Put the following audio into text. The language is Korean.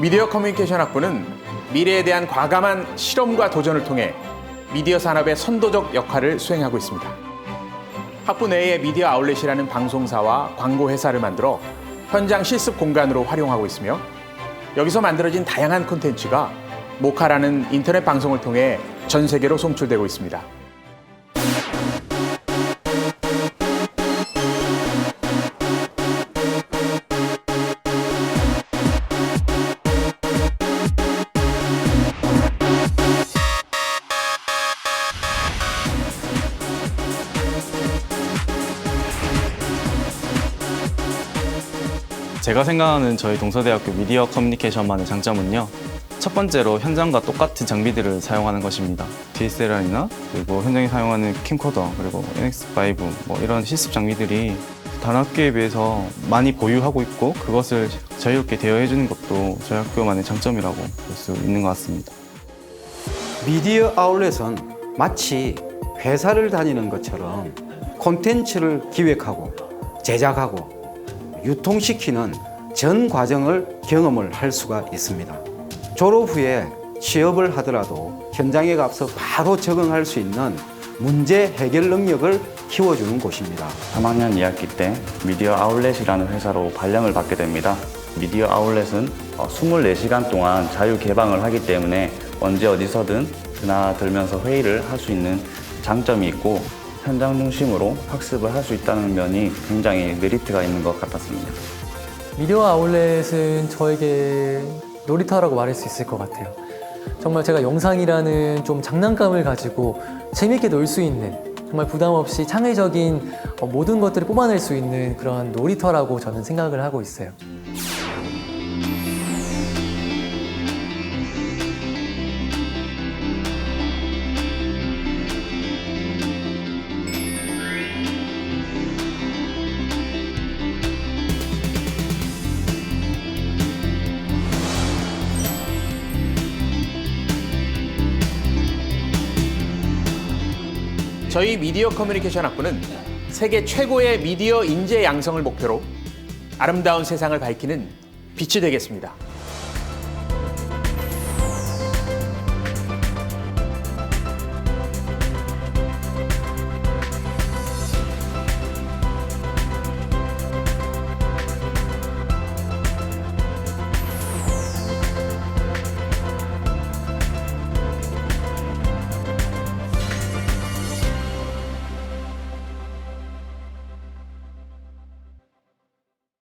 미디어 커뮤니케이션 학부는 미래에 대한 과감한 실험과 도전을 통해 미디어 산업의 선도적 역할을 수행하고 있습니다. 학부 내에 미디어 아울렛이라는 방송사와 광고 회사를 만들어 현장 실습 공간으로 활용하고 있으며 여기서 만들어진 다양한 콘텐츠가 모카라는 인터넷 방송을 통해 전 세계로 송출되고 있습니다. 제가 생각하는 저희 동서대학교 미디어 커뮤니케이션만의 장점은요. 첫 번째로 현장과 똑같은 장비들을 사용하는 것입니다. DSLR이나 그리고 현장에 사용하는 캠코더 그리고 NX5 뭐 이런 실습 장비들이 다른 학교에 비해서 많이 보유하고 있고 그것을 자유롭게 대여해 주는 것도 저희 학교만의 장점이라고 볼 수 있는 것 같습니다. 미디어 아울렛은 마치 회사를 다니는 것처럼 콘텐츠를 기획하고 제작하고 유통시키는 전 과정을 경험을 할 수가 있습니다. 졸업 후에 취업을 하더라도 현장에 가서 바로 적응할 수 있는 문제 해결 능력을 키워주는 곳입니다. 3학년 2학기 때 미디어 아울렛이라는 회사로 발령을 받게 됩니다. 미디어 아울렛은 어, 24시간 동안 자유 개방을 하기 때문에 언제 어디서든 드나들면서 회의를 할 수 있는 장점이 있고 현장 중심으로 학습을 할 수 있다는 면이 굉장히 메리트가 있는 것 같았습니다. 미디어 아울렛은 저에게 놀이터라고 말할 수 있을 것 같아요. 정말 제가 영상이라는 좀 장난감을 가지고 재밌게 놀 수 있는 정말 부담 없이 창의적인 어, 모든 것들을 뽑아낼 수 있는 그런 놀이터라고 저는 생각을 하고 있어요. 저희 미디어 커뮤니케이션 학부는 세계 최고의 미디어 인재 양성을 목표로 아름다운 세상을 밝히는 빛이 되겠습니다.